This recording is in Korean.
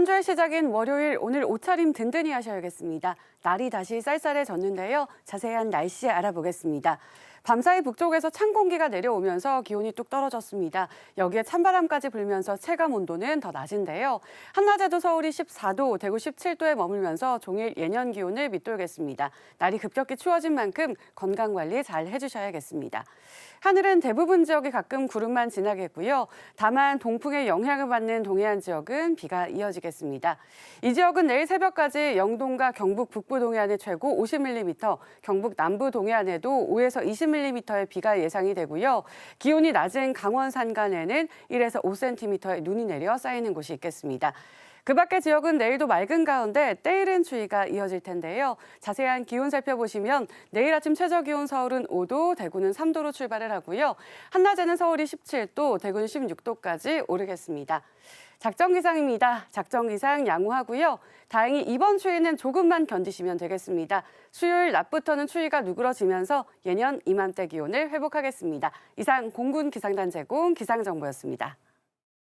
한 주의 시작인 월요일 오늘 옷차림 든든히 하셔야겠습니다. 날이 다시 쌀쌀해졌는데요. 자세한 날씨 알아보겠습니다. 밤사이 북쪽에서 찬 공기가 내려오면서 기온이 뚝 떨어졌습니다. 여기에 찬바람까지 불면서 체감 온도는 더 낮은데요. 한낮에도 서울이 14도, 대구 17도에 머물면서 종일 예년 기온을 밑돌겠습니다. 날이 급격히 추워진 만큼 건강 관리 잘 해주셔야겠습니다. 하늘은 대부분 지역이 가끔 구름만 지나겠고요. 다만 동풍의 영향을 받는 동해안 지역은 비가 이어지겠습니다. 이 지역은 내일 새벽까지 영동과 경북 북부 동해안에 최고 50mm, 경북 남부 동해안에도 5에서 20mm 의 비가 예상이 되고요. 기온이 낮은 강원 산간에는 1에서 5cm의 눈이 내려 쌓이는 곳이 있겠습니다. 그 밖의 지역은 내일도 맑은 가운데 때이른 추위가 이어질 텐데요. 자세한 기온 살펴보시면 내일 아침 최저 기온 서울은 5도, 대구는 3도로 출발을 하고요. 한낮에는 서울이 17도, 대구는 16도까지 오르겠습니다. 작전 기상입니다. 작전 기상 양호하고요. 다행히 이번 추위는 조금만 견디시면 되겠습니다. 수요일 낮부터는 추위가 누그러지면서 예년 이맘때 기온을 회복하겠습니다. 이상 공군 기상단 제공 기상정보였습니다.